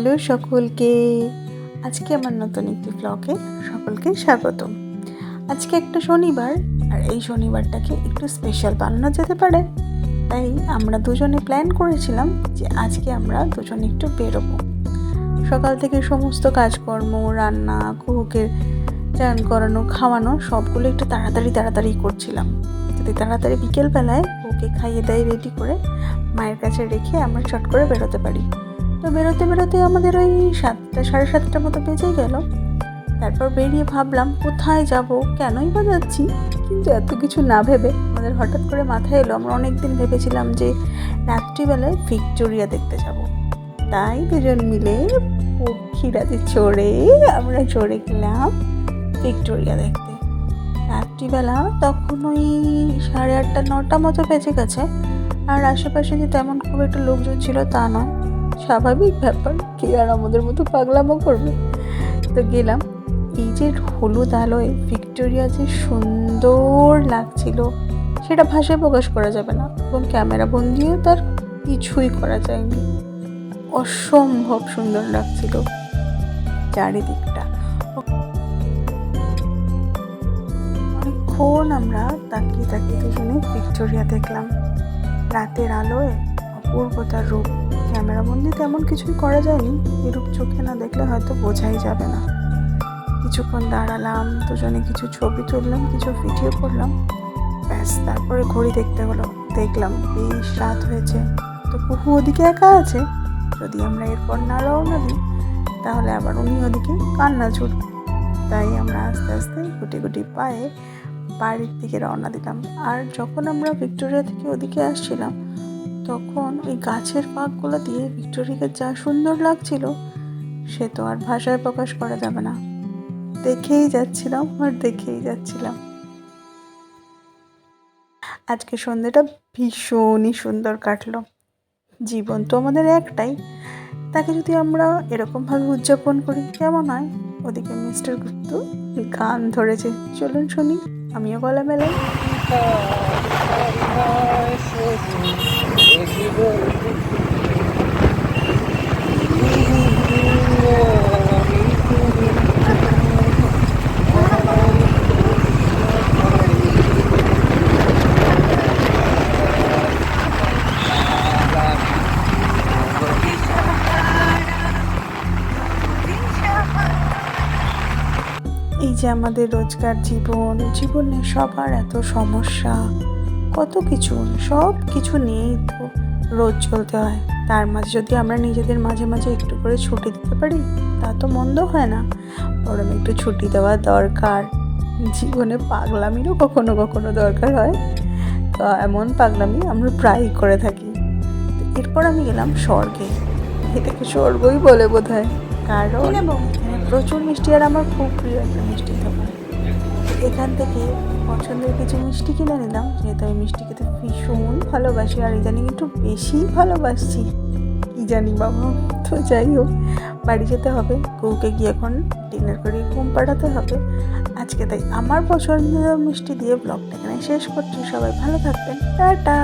Hello সকলকে। আজকে আমার নতুন একটি ব্লগে সকলকে স্বাগতম। আজকে একটা শনিবার, আর এই শনিবারটাকে একটু স্পেশাল বানানো যেতে পারে। তাই আমরা দুজনে প্ল্যান করেছিলাম যে আজকে আমরা দুজনে একটু বেরোবো। সকাল থেকে সমস্ত কাজকর্ম, রান্না কুকুকে চান করানো, খাওয়ানো, সবগুলো একটু তাড়াতাড়ি তাড়াতাড়ি করছিলাম। যদি তাড়াতাড়ি বিকেলবেলায় ওকে খাইয়ে দেয় রেডি করে, মায়ের কাছে রেখে আমরা চট করে বেরোতে পারি। তো বেরোতে বেরোতে আমাদের ওই সাতটা, সাড়ে সাতটার মতো বেজে গেল। তারপর বেরিয়ে ভাবলাম, কোথায় যাব? কেনই বা যাচ্ছি? কিন্তু এত কিছু না ভেবে আমাদের হঠাৎ করে মাথায় এলো, আমরা অনেক দিন ভেবেছিলাম যে রাত্রিবেলায় ভিক্টোরিয়া দেখতে যাব। তাই দুজন মিলে পক্ষীরাতে চড়ে, আমরা চড়ে গেলাম ভিক্টোরিয়া দেখতে। রাত্রিবেলা তখন ওই সাড়ে আটটা, নটা মতো বেজে গেছে। আর আশেপাশে যে তেমন খুব একটা লোকজন ছিল তা নয়। স্বাভাবিক ব্যাপার, কে আর আমাদের মতো পাগলামো করবে? তো গেলাম। এই যে হলুদ আলোয় ভিক্টোরিয়া যে সুন্দর লাগছিল, সেটা ভাষায় প্রকাশ করা যাবে না এবং ক্যামেরা বন্দিও তার কিছুই করা যায়নি। অসম্ভব সুন্দর লাগছিল চারিদিকটা। অনেকক্ষণ আমরা তাকিয়ে তাকিয়ে দুজনে ভিক্টোরিয়া দেখলাম। রাতের আলোয় অপূর্বতার রূপ। ক্যামেরাবন্দি তেমন কিছুই করা যায়নি। এরূপ চোখে না দেখলে হয়তো বোঝাই যাবে না। কিছুক্ষণ দাঁড়ালাম, দুজনে কিছু ছবি তুললাম, কিছু ভিডিও করলাম। ব্যাস, তারপরে ঘড়ি দেখতে হলো। দেখলাম, বেশ রাত হয়েছে। তো কুহু ওদিকে একা আছে? যদি আমরা এরপর না রওনা দিই, তাহলে আবার উনি ওদিকে কান্না ছুটবে তাই আমরা আস্তে আস্তে গুটি গুটি পায়ে বাড়ির দিকে রওনা দিলাম। আর যখন আমরা ভিক্টোরিয়া থেকে ওদিকে আসছিলাম তখন ওই গাছের পাকগুলো দিয়ে ভিক্টোরিয়াকে যা সুন্দর লাগছিল, সে তো আর ভাষায় প্রকাশ করা যাবে না। দেখেই যাচ্ছিলাম আর দেখেই যাচ্ছিলাম। আজকে সন্ধ্যেটা ভীষণই সুন্দর কাটলো। জীবন তো আমাদের একটাই। তাকে যদি আমরা এরকমভাবে উদযাপন করি, কেমন হয়? ওদিকে মিস্টার গুপ্ত গান ধরেছে। চলুন শুনি, আমিও গলা মেলাই। এই যে আমাদের রোজকার জীবন, জীবনে সবার এত সমস্যা, কত কিছু, সব কিছু নিয়েই তো রোজ চলতে হয়। তার মাঝে যদি আমরা নিজেদের মাঝে মাঝে একটু করে ছুটি দিতে পারি, তা তো মন্দ হয় না। বরং একটু ছুটি দেওয়া দরকার। জীবনে পাগলামিরও কখনো কখনো দরকার হয়। তো এমন পাগলামি আমরা প্রায়ই করে থাকি। এরপর আমি গেলাম স্বর্গে। এটাকে স্বর্গই বলে বোধ হয় কারণ প্রচুর মিষ্টি আর আমার খুব প্রিয় একটা মিষ্টি দোকান এখান থেকে পছন্দের কিছু মিষ্টি কিনে নিলাম, যেহেতু আমি মিষ্টি খেতে ভীষণ ভালোবাসি আর ইদানিং একটু বেশি ভালোবাসছি। কি জানি বাবা, তো যাই হোক, বাড়ি যেতে হবে, বউকে গিয়ে এখন ডিনার করে ঘুম পাঠাতে হবে। আজকে তাই আমার পছন্দের মিষ্টি দিয়ে ব্লগটা এখানে শেষ করছি। সবাই ভালো থাকবেন। টাটা!